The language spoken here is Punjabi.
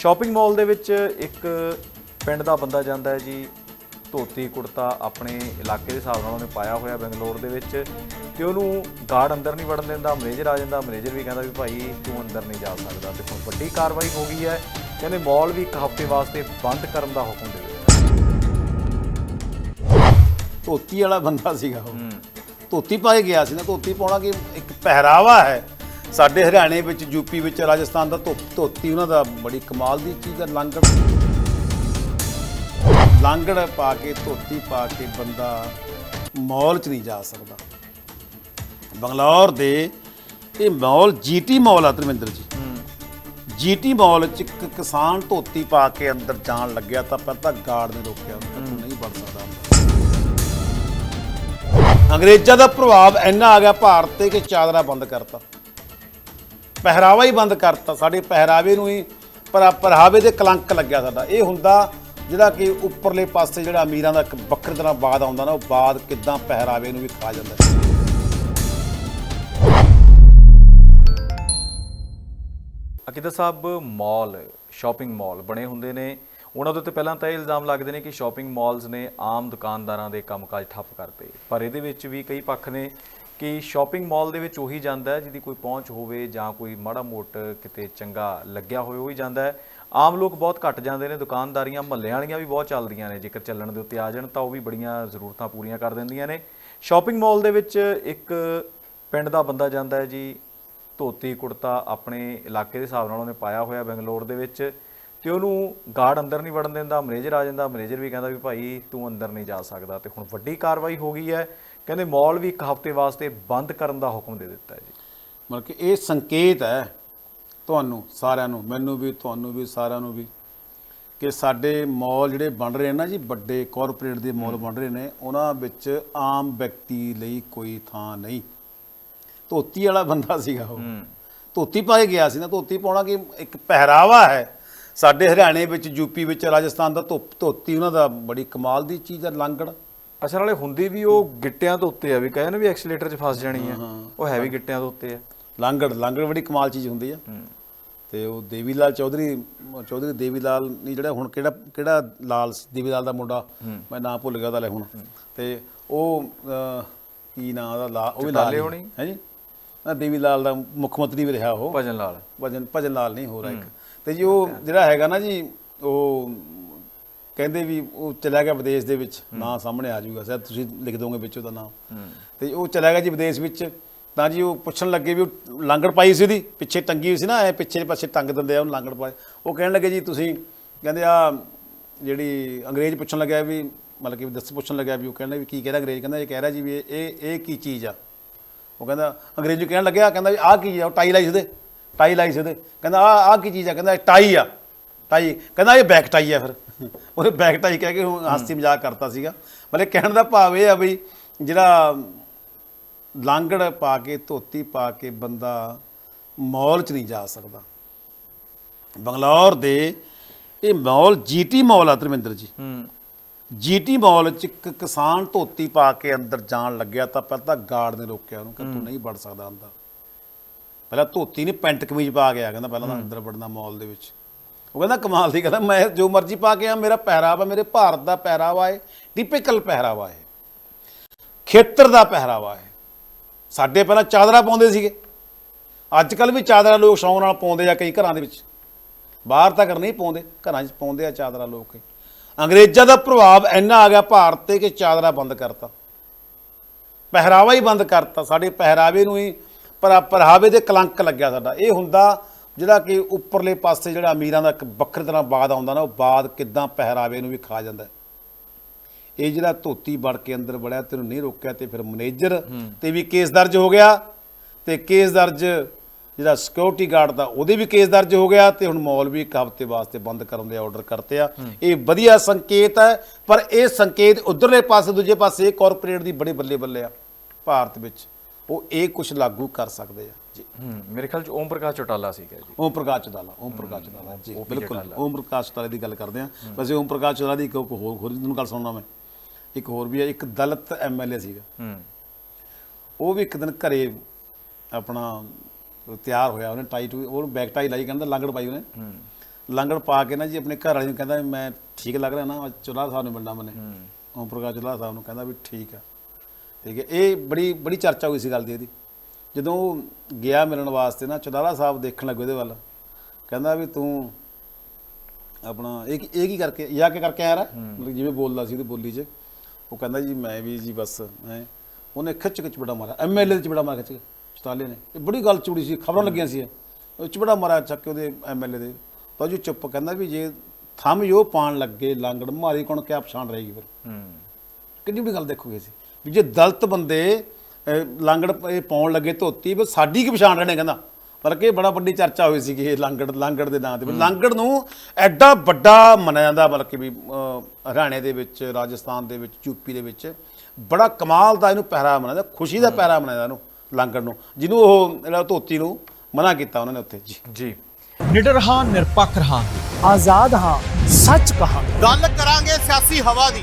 ਸ਼ਾਪਿੰਗ ਮਾਲ ਦੇ ਵਿੱਚ ਇੱਕ ਪਿੰਡ ਦਾ ਬੰਦਾ ਜਾਂਦਾ ਹੈ ਜੀ ਧੋਤੀ ਕੁੜਤਾ ਆਪਣੇ ਇਲਾਕੇ ਦੇ ਹਿਸਾਬ ਨਾਲ ਉਹਨੇ ਪਾਇਆ ਹੋਇਆ ਬੰਗਲੌਰ ਦੇ ਵਿੱਚ ਤੇ ਉਹਨੂੰ ਗਾਰਡ ਅੰਦਰ ਨਹੀਂ ਵੜਨ ਦਿੰਦਾ ਮੈਨੇਜਰ ਆ ਜਾਂਦਾ ਮੈਨੇਜਰ ਵੀ ਕਹਿੰਦਾ ਵੀ ਭਾਈ ਤੂੰ ਅੰਦਰ ਨਹੀਂ ਜਾ ਸਕਦਾ ਤੇ ਹੁਣ ਵੱਡੀ ਕਾਰਵਾਈ ਹੋ ਗਈ ਹੈ ਕਹਿੰਦੇ ਮਾਲ ਵੀ ਇੱਕ ਹਫ਼ਤੇ ਵਾਸਤੇ ਬੰਦ ਕਰਨ ਦਾ ਹੁਕਮ ਦੇ ਦਿੱਤਾ। ਧੋਤੀ ਵਾਲਾ ਬੰਦਾ ਸੀਗਾ ਉਹ। ਧੋਤੀ ਪਾ ਕੇ ਗਿਆ ਸੀ ਨਾ ਧੋਤੀ ਪਾਉਣਾ ਕਿ ਇੱਕ ਪਹਿਰਾਵਾ ਹੈ ਸਾਡੇ ਹਰਿਆਣੇ ਵਿੱਚ, ਯੂਪੀ ਵਿੱਚ, ਰਾਜਸਥਾਨ ਦਾ ਧੋ- ਧੋਤੀ, ਉਹਨਾਂ ਦਾ ਬੜੀ ਕਮਾਲ ਦੀ ਚੀਜ਼ ਹੈ, ਲਾਂਗੜ। ਲਾਂਗੜ ਪਾ ਕੇ, ਧੋਤੀ ਪਾ ਕੇ ਬੰਦਾ ਮਾਲ 'ਚ ਨਹੀਂ ਜਾ ਸਕਦਾ। ਬੰਗਲੌਰ ਦੇ, ਇਹ ਮਾਲ ਜੀਟੀ ਮਾਲ ਆ ਧਰਮਿੰਦਰ ਜੀ। ਜੀਟੀ ਮਾਲ 'ਚ ਇੱਕ ਕਿਸਾਨ ਧੋਤੀ ਪਾ ਕੇ ਅੰਦਰ ਜਾਣ ਲੱਗਿਆ ਤਾਂ ਪਹਿਲਾਂ ਗਾਰਡ ਨੇ ਰੋਕਿਆ, ਉਹਨੂੰ ਨਹੀਂ ਵੜ ਸਕਦਾ ਅੰਗਰੇਜ਼ਾਂ ਦਾ ਪ੍ਰਭਾਵ ਇੰਨਾ ਆ ਗਿਆ, ਭਾਰਤ ਤੇ ਕਿ ਚਾਦਰਾ ਬੰਦ ਕਰਤਾ। ਪਹਿਰਾਵਾ ਹੀ ਬੰਦ ਕਰਤਾ, ਸਾਡੇ ਪਹਿਰਾਵੇ ਨੂੰ ਹੀ ਪਰ ਪਹਿਰਾਵੇ ਦੇ ਕਲੰਕ ਲੱਗਿਆ ਸਾਡਾ। ਇਹ ਹੁੰਦਾ ਜਿਹੜਾ ਕਿ ਉੱਪਰਲੇ ਪਾਸੇ ਜਿਹੜਾ ਅਮੀਰਾਂ ਦਾ ਇੱਕ ਵੱਖਰੀ ਤਰ੍ਹਾਂ ਬਾਦ ਆਉਂਦਾ ਨਾ, ਉਹ ਬਾਦ ਕਿਦਾਂ ਪਹਿਰਾਵੇ ਨੂੰ ਵੀ ਖਾ ਜਾਂਦਾ ਹੈ। ਅਕਿਦਾ ਸਾਹਿਬ, ਮਾਲ, ਸ਼ਾਪਿੰਗ ਮਾਲ ਬਣੇ ਹੁੰਦੇ ਨੇ। ਉਹਨਾਂ ਦੇ ਉੱਤੇ ਪਹਿਲਾਂ ਤਾਂ ਇਹ ਇਲਜ਼ਾਮ ਲੱਗਦੇ ਨੇ ਕਿ ਸ਼ਾਪਿੰਗ ਮਾਲਸ ਨੇ ਆਮ ਦੁਕਾਨਦਾਰਾਂ ਦੇ ਕੰਮਕਾਜ ਠੱਪ ਕਰਤੇ। ਪਰ ਇਹਦੇ ਵਿੱਚ ਵੀ ਕਈ ਪੱਖ ਨੇ। ਕਿ ਸ਼ਾਪਿੰਗ ਮਾਲ ਦੇ ਵਿੱਚ ਉਹੀ ਜਾਂਦਾ ਹੈ ਜਿਹਦੀ ਕੋਈ ਪਹੁੰਚ ਹੋਵੇ ਜਾਂ ਕੋਈ ਮਾੜਾ ਮੋਟ ਕਿਤੇ ਚੰਗਾ ਲੱਗਿਆ ਹੋਵੇ, ਉਹੀ ਜਾਂਦਾ ਹੈ। ਆਮ ਲੋਕ ਬਹੁਤ ਘੱਟ ਜਾਂਦੇ ਨੇ, ਦੁਕਾਨਦਾਰੀਆਂ ਮਹੱਲਿਆਂ ਵਾਲੀਆਂ ਵੀ ਬਹੁਤ ਚੱਲਦੀਆਂ ਨੇ, ਜੇਕਰ ਚੱਲਣ ਦੇ ਉੱਤੇ ਆ ਜਾਣ ਤਾਂ ਉਹ ਵੀ ਬੜੀਆਂ ਜ਼ਰੂਰਤਾਂ ਪੂਰੀਆਂ ਕਰ ਦਿੰਦੀਆਂ ਨੇ। ਸ਼ਾਪਿੰਗ ਮਾਲ ਦੇ ਵਿੱਚ ਇੱਕ ਪਿੰਡ ਦਾ ਬੰਦਾ ਜਾਂਦਾ ਹੈ ਜੀ, ਧੋਤੀ ਕੁੜਤਾ ਆਪਣੇ ਇਲਾਕੇ ਦੇ ਹਿਸਾਬ ਨਾਲ ਉਹਨੇ ਪਾਇਆ ਹੋਇਆ, ਬੰਗਲੌਰ ਦੇ ਵਿੱਚ। ਤੇ ਉਹਨੂੰ ਗਾਰਡ ਅੰਦਰ ਨਹੀਂ ਵੜਨ ਦਿੰਦਾ ਮੈਨੇਜਰ ਆ ਜਾਂਦਾ ਮੈਨੇਜਰ ਵੀ ਕਹਿੰਦਾ ਵੀ ਭਾਈ ਤੂੰ ਅੰਦਰ ਨਹੀਂ ਜਾ ਸਕਦਾ ਤੇ ਹੁਣ ਵੱਡੀ ਕਾਰਵਾਈ ਹੋ ਗਈ ਹੈ। ਕਹਿੰਦੇ ਮਾਲ ਵੀ ਇੱਕ ਹਫ਼ਤੇ ਵਾਸਤੇ ਬੰਦ ਕਰਨ ਦਾ ਹੁਕਮ ਦੇ ਦਿੱਤਾ ਹੈ ਜੀ। ਮਤਲਬ ਕਿ ਇਹ ਸੰਕੇਤ ਹੈ ਤੁਹਾਨੂੰ ਸਾਰਿਆਂ ਨੂੰ ਮੈਨੂੰ ਵੀ ਤੁਹਾਨੂੰ ਵੀ ਸਾਰਿਆਂ ਨੂੰ ਵੀ ਕਿ ਸਾਡੇ ਮਾਲ ਜਿਹੜੇ ਬਣ ਰਹੇ ਨੇ ਨਾ ਜੀ ਵੱਡੇ ਕਾਰਪੋਰੇਟ ਦੇ ਮਾਲ ਬਣ ਰਹੇ ਨੇ ਉਹਨਾਂ ਵਿੱਚ ਆਮ ਵਿਅਕਤੀ ਲਈ ਕੋਈ ਥਾਂ ਨਹੀਂ। ਧੋਤੀ ਵਾਲਾ ਬੰਦਾ ਸੀਗਾ ਉਹ। ਧੋਤੀ ਪਾ ਕੇ ਗਿਆ ਸੀ ਨਾ ਧੋਤੀ ਪਾਉਣਾ ਕਿ ਇੱਕ ਪਹਿਰਾਵਾ ਹੈ। ਸਾਡੇ ਹਰਿਆਣੇ ਵਿੱਚ ਯੂਪੀ ਵਿੱਚ ਰਾਜਸਥਾਨ ਦਾ ਧੋਤੀ ਉਹਨਾਂ ਦਾ ਬੜੀ ਕਮਾਲ ਦੀ ਚੀਜ਼ ਹੈ ਲਾਂਗੜ। ਅਸਲ ਨਾਲੇ ਹੁੰਦੀ ਵੀ ਉਹ ਗਿੱਟਿਆਂ ਤੋਂ ਉੱਤੇ ਆ ਵੀ ਕਹਿੰਦੇ ਨੇ ਵੀ ਐਕਸੀਲੇਟਰ 'ਚ ਫਸ ਜਾਣੀ ਹੈ ਉਹ ਹੈਵੀ ਗਿੱਟਿਆਂ ਤੋਂ ਉੱਤੇ ਆ। ਲਾਂਗੜ ਲਾਂਗੜ ਬੜੀ ਕਮਾਲ ਚੀਜ਼ ਹੁੰਦੀ ਆ। ਤੇ ਉਹ ਦੇਵੀ ਲਾਲ ਚੌਧਰੀ ਚੌਧਰੀ ਦੇਵੀ ਲਾਲ ਨਹੀਂ ਜਿਹੜਾ ਹੁਣ ਕਿਹੜਾ ਕਿਹੜਾ ਲਾਲ ਦੇਵੀ ਲਾਲ ਦਾ ਮੁੰਡਾ ਮੈਂ ਨਾਂ ਭੁੱਲ ਗਿਆ ਉਹਦਾ ਲੈ ਹੁਣ। ਤੇ ਉਹ ਕੀ ਨਾਂ ਉਹਦਾ ਲਾ ਉਹ ਵੀ ਲਾਲ ਹੋਣੀ? ਹੈ ਜੀ। ਦੇਵੀ ਲਾਲ ਦਾ ਮੁੱਖ ਮੰਤਰੀ ਵੀ ਰਿਹਾ ਉਹ। ਭਜਨ ਲਾਲ। ਭਜਨ ਭਜਨ ਲਾਲ ਨਹੀਂ ਹੋ ਰਿਹਾ ਇੱਕ। ਤੇ ਜੀ ਉਹ ਜਿਹੜਾ ਹੈਗਾ ਨਾ ਜੀ ਉਹ ਕਹਿੰਦੇ ਵੀ ਉਹ ਚਲਾ ਗਿਆ ਵਿਦੇਸ਼ ਦੇ ਵਿੱਚ ਨਾਂ ਸਾਹਮਣੇ ਆ ਜਾਊਗਾ ਸ਼ਾਇਦ ਤੁਸੀਂ ਲਿਖ ਦੋਗੇ ਵਿੱਚ ਉਹਦਾ ਨਾਮ ਤੇ ਉਹ ਚਲਾ ਗਿਆ ਜੀ ਵਿਦੇਸ਼ ਵਿੱਚ ਤਾਂ ਜੀ ਉਹ ਪੁੱਛਣ ਲੱਗੇ ਵੀ ਉਹ ਲਾਂਗੜ ਪਾਈ ਸੀ ਉਹਦੀ ਪਿੱਛੇ ਟੰਗੀ ਹੋਈ ਸੀ ਨਾ ਐ ਪਿੱਛੇ ਪਾਸੇ ਟੰਗ ਦਿੰਦੇ ਆ ਉਹਨੂੰ ਲਾਂਗੜ ਪਾਏ। ਉਹ ਕਹਿਣ ਲੱਗੇ ਜੀ ਤੁਸੀਂ ਕਹਿੰਦੇ ਆ ਜਿਹੜੀ ਅੰਗਰੇਜ਼ ਪੁੱਛਣ ਲੱਗਿਆ ਵੀ ਮਤਲਬ ਕਿ ਦੱਸ ਪੁੱਛਣ ਲੱਗਿਆ ਵੀ ਉਹ ਕਹਿੰਦਾ ਵੀ ਕੀ ਕਹਿ ਰਿਹਾ ਅੰਗਰੇਜ਼ ਕਹਿੰਦਾ ਇਹ ਕਹਿ ਰਿਹਾ ਜੀ ਵੀ ਇਹ ਇਹ ਇਹ ਕੀ ਚੀਜ਼ ਆ। ਉਹ ਕਹਿੰਦਾ ਅੰਗਰੇਜ਼ ਨੂੰ ਕਹਿਣ ਲੱਗਿਆ ਕਹਿੰਦਾ ਵੀ ਆਹ ਕੀ ਆ ਉਹ ਟਾਈ ਲਾਈ ਸੀ ਉਹਦੇ। ਟਾਈ ਲਾਈ ਸੀ ਉਹਦੇ। ਕਹਿੰਦਾ ਆ ਆਹ ਕੀ ਚੀਜ਼ ਆ? ਕਹਿੰਦਾ ਟਾਈ ਆ। ਟਾਈ। ਕਹਿੰਦਾ ਇਹ ਬੈਕ ਟਾਈ ਆ ਫਿਰ। ਉਹਨੇ ਬੈਕ ਟਾਈ ਕਹਿ ਕੇ ਹਾਸੀ ਮਜ਼ਾਕ ਕਰਤਾ ਸੀਗਾ। ਮਤਲਬ ਕਹਿਣ ਦਾ ਭਾਵ ਇਹ ਆ ਬਈ ਜਿਹੜਾ ਲਾਂਗੜ ਪਾ ਕੇ ਧੋਤੀ ਪਾ ਕੇ ਬੰਦਾ ਮਾਲ 'ਚ ਨਹੀਂ ਜਾ ਸਕਦਾ। ਬੰਗਲੌਰ ਦੇ ਇਹ ਮਾਲ ਜੀਟੀ ਮਾਲ ਆ ਧਰਮਿੰਦਰ ਜੀ। ਹੂੰ। ਜੀਟੀ ਮਾਲ 'ਚ ਇੱਕ ਕਿਸਾਨ ਧੋਤੀ ਪਾ ਕੇ ਅੰਦਰ ਜਾਣ ਲੱਗਿਆ ਤਾਂ ਪਹਿਲਾਂ ਗਾਰਡ ਨੇ ਰੋਕਿਆ ਉਹਨੂੰ ਕਿ ਤੂੰ ਨਹੀਂ ਵੜ ਸਕਦਾ ਅੰਦਰ। ਪਹਿਲਾਂ ਧੋਤੀ ਨੇ ਪੈਂਟ ਕਮੀਜ਼ ਪਾ ਕੇ ਆ ਕਹਿੰਦਾ ਪਹਿਲਾਂ ਤਾਂ ਅੰਦਰ ਵੜਨਾ ਮਾਲ ਦੇ ਵਿੱਚ। ਉਹ ਕਹਿੰਦਾ ਕਮਾਲ ਦੀ ਕਹਿੰਦਾ ਮੈਂ ਜੋ ਮਰਜ਼ੀ ਪਾ ਕੇ ਆ ਮੇਰਾ ਪਹਿਰਾਵਾ ਮੇਰੇ ਭਾਰਤ ਦਾ ਪਹਿਰਾਵਾ ਹੈ ਟਿਪੀਕਲ ਪਹਿਰਾਵਾ ਹੈ ਖੇਤਰ ਦਾ ਪਹਿਰਾਵਾ ਹੈ ਸਾਡੇ ਪਹਿਲਾਂ ਚਾਦਰਾ ਪਾਉਂਦੇ ਸੀਗੇ। ਅੱਜ ਕੱਲ ਵੀ ਚਾਦਰਾ ਲੋਕ ਸ਼ੌਂਕ ਨਾਲ ਪਾਉਂਦੇ ਆ ਕਈ ਘਰਾਂ ਦੇ ਵਿੱਚ। ਬਾਹਰ ਤੱਕ ਨਹੀਂ ਪਾਉਂਦੇ ਘਰਾਂ 'ਚ ਪਾਉਂਦੇ ਆ ਚਾਦਰਾ ਲੋਕ। ਅੰਗਰੇਜ਼ਾਂ ਦਾ ਪ੍ਰਭਾਵ ਇੰਨਾ ਆ ਗਿਆ ਭਾਰਤ ਤੇ ਕਿ ਚਾਦਰਾ ਬੰਦ ਕਰਤਾ। ਪਹਿਰਾਵਾ ਹੀ ਬੰਦ ਕਰਤਾ ਸਾਡੇ ਪਹਿਰਾਵੇ ਨੂੰ ਹੀ ਪਰ ਪਹਿਰਾਵੇ ਦੇ ਕਲੰਕ ਲੱਗਿਆ ਸਾਡਾ। ਇਹ ਹੁੰਦਾ ਜਿਹੜਾ ਕਿ ਉੱਪਰਲੇ ਪਾਸੇ ਜਿਹੜਾ ਅਮੀਰਾਂ ਦਾ ਇੱਕ ਵੱਖਰੀ ਤਰ੍ਹਾਂ ਬਾਦ ਆਉਂਦਾ ਨਾ ਉਹ ਬਾਦ ਕਿਦਾਂ ਪਹਿਰਾਵੇ ਨੂੰ ਵੀ ਖਾ ਜਾਂਦਾ। ਇਹ ਜਿਹੜਾ ਧੋਤੀ ਵੜ ਕੇ ਅੰਦਰ ਵੜਿਆ ਤੈਨੂੰ ਨਹੀਂ ਰੋਕਿਆ ਤੇ ਫਿਰ ਮੈਨੇਜਰ ਤੇ ਵੀ ਕੇਸ ਦਰਜ ਹੋ ਗਿਆ ਤੇ ਕੇਸ ਦਰਜ ਜਿਹੜਾ ਸਿਕਿਉਰਿਟੀ ਗਾਰਡ ਦਾ ਉਹਦੇ ਵੀ ਕੇਸ ਦਰਜ ਹੋ ਗਿਆ ਤੇ ਹੁਣ ਮਾਲ ਵੀ ਇੱਕ ਹਫ਼ਤੇ ਵਾਸਤੇ ਬੰਦ ਕਰਨ ਦੇ ਆਰਡਰ ਕਰਤੇ ਆ। ਇਹ ਵਧੀਆ ਸੰਕੇਤ ਹੈ ਪਰ ਇਹ ਸੰਕੇਤ ਉਧਰਲੇ ਪਾਸੇ ਦੂਜੇ ਪਾਸੇ ਕਾਰਪੋਰੇਟ ਦੀ ਬੜੀ ਬੱਲੇ ਬੱਲੇ ਆ ਭਾਰਤ ਵਿੱਚ। ਉਹ ਇਹ ਕੁਝ ਲਾਗੂ ਕਰ ਸਕਦੇ ਆ। ਜੀ। ਹੂੰ ਮੇਰੇ ਖਿਆਲ 'ਚ ਓਮ ਪ੍ਰਕਾਸ਼ ਚੌਟਾਲਾ ਸੀਗਾ ਜੀ। ਓਮ ਪ੍ਰਕਾਸ਼ ਚੌਟਾਲਾ ਓਮ ਪ੍ਰਕਾਸ਼ ਚੌਟਾਲਾ ਜੀ ਬਿਲਕੁਲ। ਓਮ ਪ੍ਰਕਾਸ਼ ਚੌਟਾਲਾ ਦੀ ਗੱਲ ਕਰਦੇ ਆ। ਵੈਸੇ ਓਮ ਪ੍ਰਕਾਸ਼ ਚੌਟਾਲਾ ਦੀ ਇੱਕ ਹੋਰ ਹੋਰ ਤੁਹਾਨੂੰ ਗੱਲ ਸੁਣਨਾ ਮੈਂ। ਇੱਕ ਹੋਰ ਵੀ ਹੈ ਇੱਕ ਦਲਿਤ ਐਮਐਲਏ ਸੀਗਾ। ਹੂੰ। ਉਹ ਵੀ ਇੱਕ ਦਿਨ ਘਰੇ ਆਪਣਾ ਤਿਆਰ ਹੋਇਆ ਉਹਨੇ ਟਾਈ ਟੂ ਉਹਨੂੰ ਬੈਕ ਟਾਈ ਲਾਈ ਕਹਿੰਦਾ ਲੰਗੜ ਪਾਈ ਉਹਨੇ। ਲੰਗੜ ਪਾ ਕੇ ਨਾ ਜੀ ਆਪਣੇ ਘਰ ਵਾਲੀ ਨੂੰ ਕਹਿੰਦਾ ਮੈਂ ਠੀਕ ਲੱਗ ਰਿਹਾ ਨਾ ਚੁੱਲ੍ਹਾ ਸਾਹਿਬ ਨੂੰ ਮਿਲਣਾ ਮੈਨੇ। ਓਮ ਪ੍ਰਕਾਸ਼ ਚੁੱਲ੍ਹਾ ਸਾਹਿਬ ਨੂੰ ਕਹਿੰਦਾ ਵੀ ਠੀਕ ਆ। ਠੀਕ ਹੈ ਇਹ ਬੜੀ ਬੜੀ ਚਰਚਾ ਹੋਈ ਸੀ ਗੱਲ ਦੀ ਇਹਦੀ। ਜਦੋਂ ਉਹ ਗਿਆ ਮਿਲਣ ਵਾਸਤੇ ਨਾ ਚੁਦਾਲਾ ਸਾਹਿਬ ਦੇਖਣ ਲੱਗੇ ਉਹਦੇ ਵੱਲ ਕਹਿੰਦਾ ਵੀ ਤੂੰ ਆਪਣਾ ਇਹ ਕੀ- ਇਹ ਕੀ ਕਰਕੇ ਆ ਕੇ ਕਰਕੇ ਆਇਆ ਰਾ ਮਤਲਬ ਜਿਵੇਂ ਬੋਲਦਾ ਸੀ ਉਹਦੀ ਬੋਲੀ 'ਚ। ਉਹ ਕਹਿੰਦਾ ਜੀ ਮੈਂ ਵੀ ਜੀ ਬਸ ਮੈਂ ਉਹਨੇ ਖਿੱਚ ਖਿੱਚ ਬੜਾ ਮਾਰਿਆ ਐਮਐਲਏ ਦੇ ਚਬੜਾ ਮਾਰਿਆ ਖਿੱਚ ਕੇ ਚੁਤਾਲੇ ਨੇ। ਇਹ ਬੜੀ ਗੱਲ ਚੂੜੀ ਸੀ ਖਬਰਾਂ ਲੱਗੀਆਂ ਸੀ। ਉਹ ਚਬੜਾ ਮਾਰਿਆ ਚੱਕ ਕੇ ਉਹਦੇ ਐਮਐਲਏ ਦੇ। ਤਾਂ ਜੀ ਚੁੱਪ ਕਹਿੰਦਾ ਵੀ ਜੇ ਥੰਮ ਜੋ ਪਾਣ ਲੱਗੇ ਲਾਂਗੜ ਮਾਰੀ ਕੋਣ ਕਿਆ ਪਛਾਣ ਰਹੇਗੀ ਫਿਰ। ਹੂੰ। ਕਿੰਨੀ ਬੜੀ ਗੱਲ ਦੇਖੋਗੇ ਸੀ ਵੀ ਜੇ ਦਲਤ ਬੰਦੇ ਲਾਂਗੜ ਇਹ ਪਾਉਣ ਲੱਗੇ ਧੋਤੀ ਵੀ ਸਾਡੀ ਕੀ ਪਛਾਣ ਰਹੇ ਨੇ ਕਹਿੰਦਾ। ਪਰ ਕਿ ਬੜਾ ਵੱਡੀ ਚਰਚਾ ਹੋਈ ਸੀ ਕਿ ਇਹ ਲਾਂਗੜ ਲਾਂਗੜ ਦੇ ਨਾਂ ਤੇ ਵੀ ਲਾਂਗੜ ਨੂੰ ਐਡਾ ਵੱਡਾ ਮੰਨਿਆ ਜਾਂਦਾ ਬਲਕਿ ਵੀ ਅਹ, ਹਰਿਆਣੇ ਦੇ ਵਿੱਚ ਰਾਜਸਥਾਨ ਦੇ ਵਿੱਚ ਯੂਪੀ ਦੇ ਵਿੱਚ ਬੜਾ ਕਮਾਲ ਦਾ ਇਹਨੂੰ ਪਹਿਰਾ ਮੰਨਿਆ ਜਾਂਦਾ ਖੁਸ਼ੀ ਦਾ ਪਹਿਰਾ ਮੰਨਿਆ ਜਾਂਦਾ ਇਹਨੂੰ ਲਾਂਗੜ ਨੂੰ। ਜਿਹਨੂੰ ਉਹ ਜਿਹੜਾ ਧੋਤੀ ਨੂੰ ਮਨਾ ਕੀਤਾ ਉਹਨਾਂ ਨੇ ਉੱਥੇ। ਜੀ। ਜੀ। ਨਿਡਰ ਹਾਂ ਨਿਰਪੱਖ ਰਹਾਂ। ਆਜ਼ਾਦ ਹਾਂ ਸੱਚ ਕਹਾਂ ਗੱਲ ਕਰਾਂਗੇ ਸਿਆਸੀ ਹਵਾ ਦੀ।